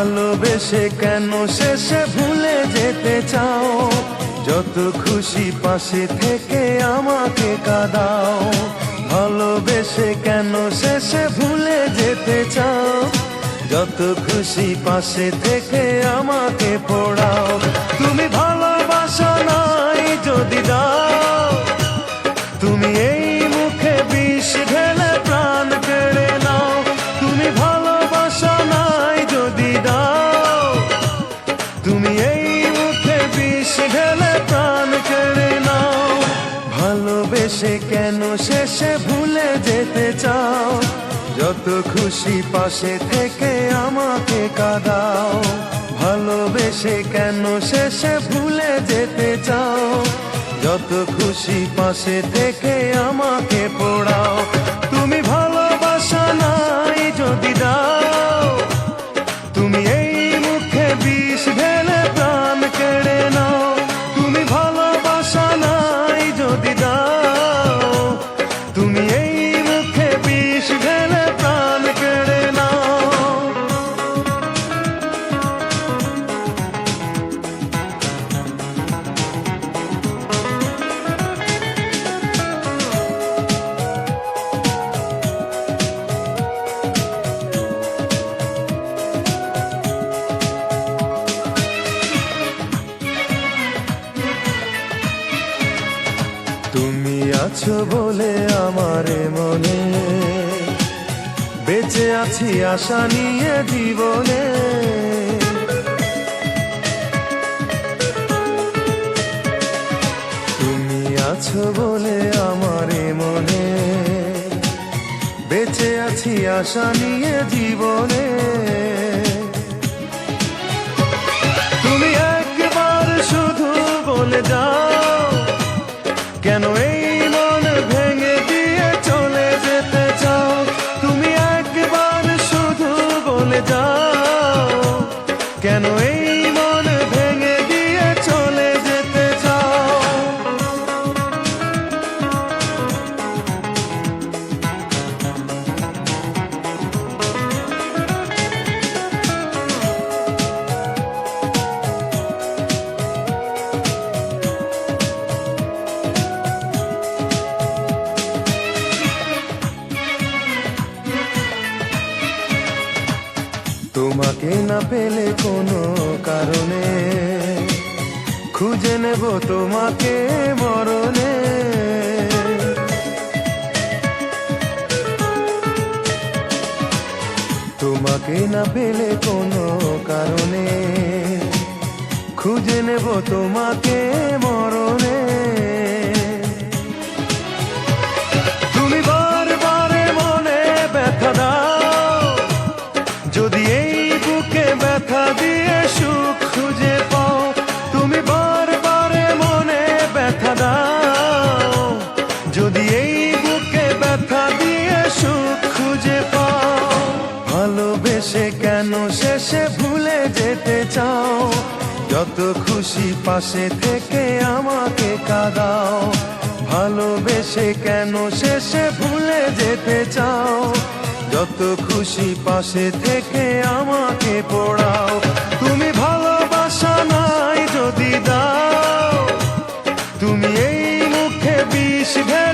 ভালোবেসে কেন শেষে ভুলে যেতে চাও? যত খুশি পাশে থেকে আমাকে কাদাও। ভালোবেসে কেন শেষে ভুলে যেতে চাও? যত খুশি পাশে থেকে আমাকে পড়াও। তুমি এই মুখে বিষ ঢেলে প্রাণ কেড়ে নাও। ভালোবেসে কেন শেষে ভুলে যেতে চাও? যত খুশি পাশে থেকে আমাকে কাঁদাও। ভালোবেসে কেন শেষে ভুলে যেতে চাও? যত খুশি পাশে থেকে আমাকে পড়াও। তুমি ভালোবাসা তুমি আছো বলে আমার মনে। বেঁচে আছি আশা নিয়ে জীবনে। তুমি আছো বলে আমার মনে। বেঁচে আছি আশা নিয়ে জীবনে। তুমি একবার শুধু বলে যাও। বলে তোমাকে না পেলে কোনো কারণে, খুঁজে নেব তোমাকে মরণে। তোমাকে না পেলে কোনো কারণে, খুঁজে নেব তোমাকে মরণে। শেষে ভুলে যেতে চাও। যত খুশি পাশে থেকে আমাকে কাঁদাও। ভালোবেসে কেন শেষে ভুলে যেতে চাও? যত খুশি পাশে থেকে আমাকে পড়াও। তুমি ভালোবাসা নাই যদি দাও। তুমি এই মুখে বিষ ঢেলে